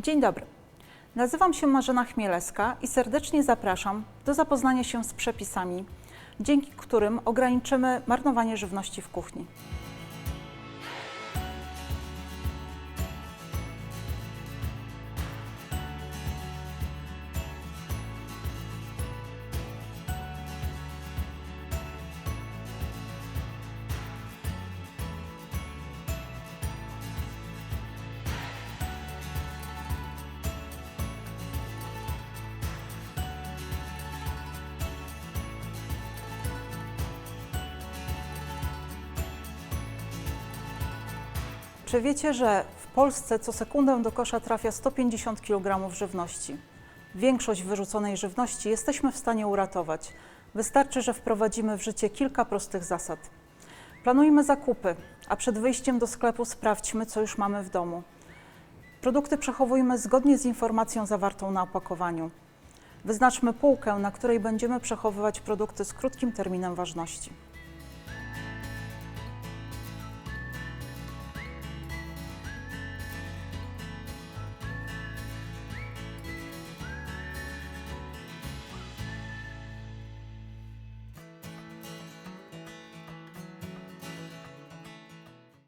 Dzień dobry. Nazywam się Marzena Chmielewska i serdecznie zapraszam do zapoznania się z przepisami, dzięki którym ograniczymy marnowanie żywności w kuchni. Czy wiecie, że w Polsce co sekundę do kosza trafia 150 kg żywności? Większość wyrzuconej żywności jesteśmy w stanie uratować. Wystarczy, że wprowadzimy w życie kilka prostych zasad. Planujmy zakupy, a przed wyjściem do sklepu sprawdźmy, co już mamy w domu. Produkty przechowujmy zgodnie z informacją zawartą na opakowaniu. Wyznaczmy półkę, na której będziemy przechowywać produkty z krótkim terminem ważności.